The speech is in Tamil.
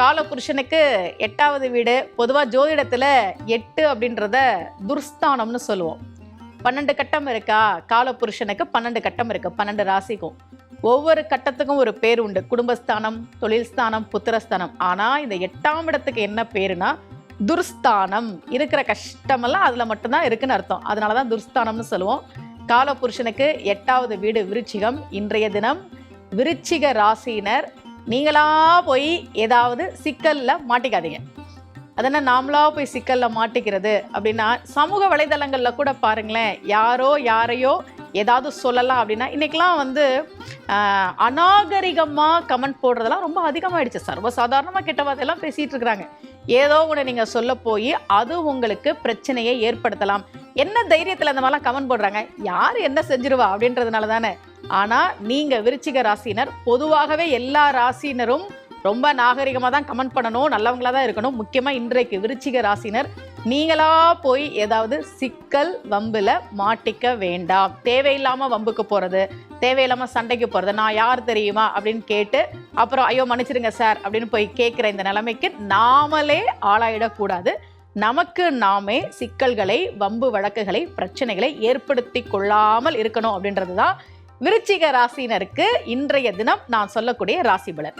காலபுருஷனுக்கு எட்டாவது வீடு பொதுவாக ஜோதிடத்தில் எட்டு அப்படின்றத துர்ஸ்தானம்னு சொல்லுவோம். பன்னெண்டு கட்டம் இருக்கா? காலபுருஷனுக்கு பன்னெண்டு கட்டம் இருக்குது பன்னெண்டு ராசிக்கும். ஒவ்வொரு கட்டத்துக்கும் ஒரு பேர் உண்டு. குடும்பஸ்தானம் தொழில் ஸ்தானம் புத்திரஸ்தானம். ஆனால் இந்த எட்டாம் இடத்துக்கு என்ன பேருனா துர்ஸ்தானம். இருக்கிற கஷ்டமெல்லாம் அதில் மட்டும்தான் இருக்குன்னு அர்த்தம். அதனால தான் துர்ஸ்தானம்னு சொல்லுவோம். காலபுருஷனுக்கு எட்டாவது வீடு விருச்சிகம். இன்றைய தினம் விருச்சிக ராசியினர் நீங்களாக போய் ஏதாவது சிக்கலில் மாட்டிக்காதீங்க. அதனால் நாமளாக போய் சிக்கலில் மாட்டிக்கிறது? அப்படின்னா சமூக வலைதளங்களில் கூட பாருங்களேன் யாரோ யாரையோ ஏதாவது சொல்லலாம் அப்படின்னா இன்றைக்கெலாம் வந்து அநாகரிகமாக கமெண்ட் போடுறதெல்லாம் ரொம்ப அதிகமாயிடுச்சு. சர்வசாதாரணமாக கெட்ட வார்த்தையெல்லாம் பேசிகிட்டு இருக்கிறாங்க. ஏதோ ஒன்று நீங்கள் சொல்ல போய் அது உங்களுக்கு பிரச்சனையை ஏற்படுத்தலாம். என்ன தைரியத்தில் அந்த மாதிரிலாம் கமெண்ட் போடுறாங்க? யார் என்ன செஞ்சிருவா அப்படின்றதுனால தானே. ஆனால் நீங்கள் விருச்சிக ராசினர் பொதுவாகவே எல்லா ராசினரும் ரொம்ப நாகரிகமாக தான் கமெண்ட் பண்ணணும் நல்லவங்களாக தான் இருக்கணும். முக்கியமாக இன்றைக்கு விருச்சிக ராசினர் நீங்களா போய் ஏதாவது சிக்கல் வம்பில் மாட்டிக்க வேண்டாம். தேவையில்லாமல் வம்புக்கு போகிறது தேவையில்லாமல் சண்டைக்கு போகிறது நான் யார் தெரியுமா அப்படின்னு கேட்டு அப்புறம் ஐயோ மன்னிச்சிடுங்க சார் அப்படின்னு போய் கேட்குற இந்த நிலைமைக்கு நாமளே ஆளாயிடக்கூடாது. நமக்கு நாமே சிக்கல்களை வம்பு வழக்குகளை பிரச்சனைகளை ஏற்படுத்தி கொள்ளாமல் இருக்கணும் அப்படின்றது தான் விருச்சிக ராசினருக்கு இன்றைய தினம் நான் சொல்லக்கூடிய ராசி பலன்